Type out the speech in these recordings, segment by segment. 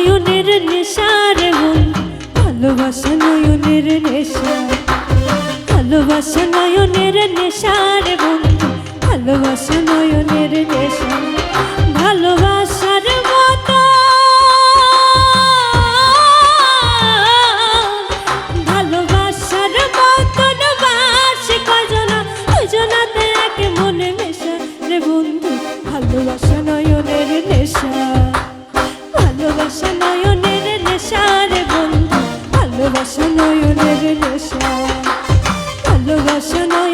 নয়নের নেশার মন ভালোবাসা নয়নের নেশা। ভালোবাসা নয়নের নেশার মন ভালোবাসা নয়নের নেশা। ভালোবাসা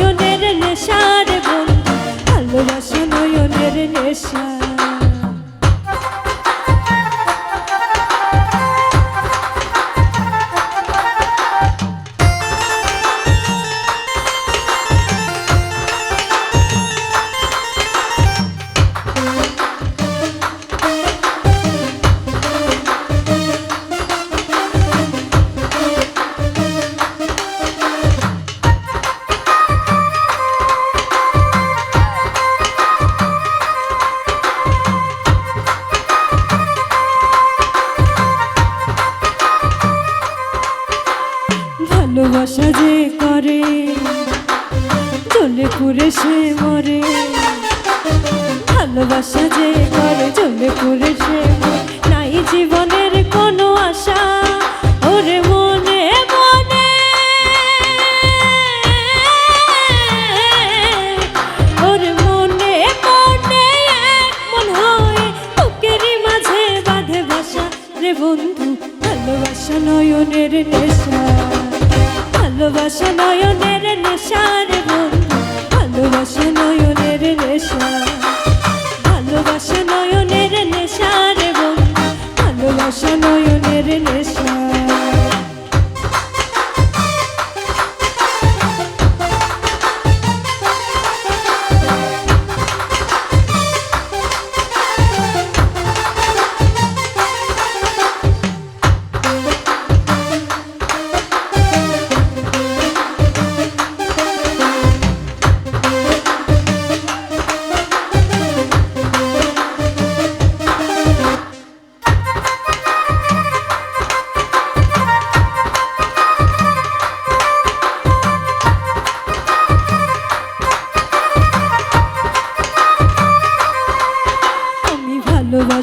পুরে সে মরে। ভালোবাসা যে করে চলে পুরে সে নাই জীবনের কোনো আশা, ওরে মনে মনে। ওরে মনে মনে মন হয়ে বুকেরই মাঝে বাঁধে বাসা। রে বন্ধু, ভালোবাসা নয়নের নেশা। ভালোবাসা নয়নের নেশা ভালোবাসা নয়নের নেশা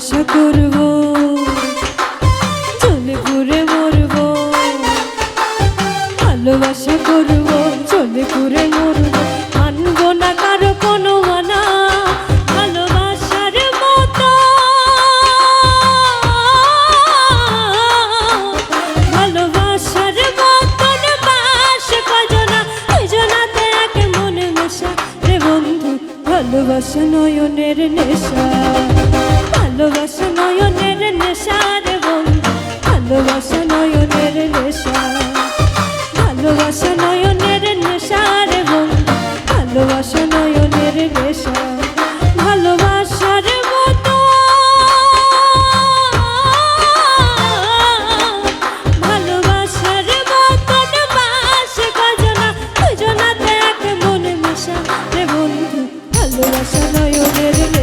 ভালোবাসা করব, চলে ঘুরে মরব। ভালোবাসা করব, চলে ঘুরে মরব। মানব না কারও কোনো মানা, ভালোবাসার মতো। ভালোবাসার মতন বাস কজনা দুজনাতে এক মনে মেশা রে বন্ধু, ভালোবাসা নয়নের নেশা। ভালোবাসা নয়নের নেশা রে বন্ধু ভালোবাসা নয়নের নেশা, ভালোবাসা নয়নের নেশা রে বন্ধু ভালোবাসা নয়নের নেশা, ভালোবাসার মতো। ভালোবাসার মতন বাস গজনা, দুজনাতে এক মনে মেশা। রে বন্ধু, ভালোবাসা নয়নের নেশা।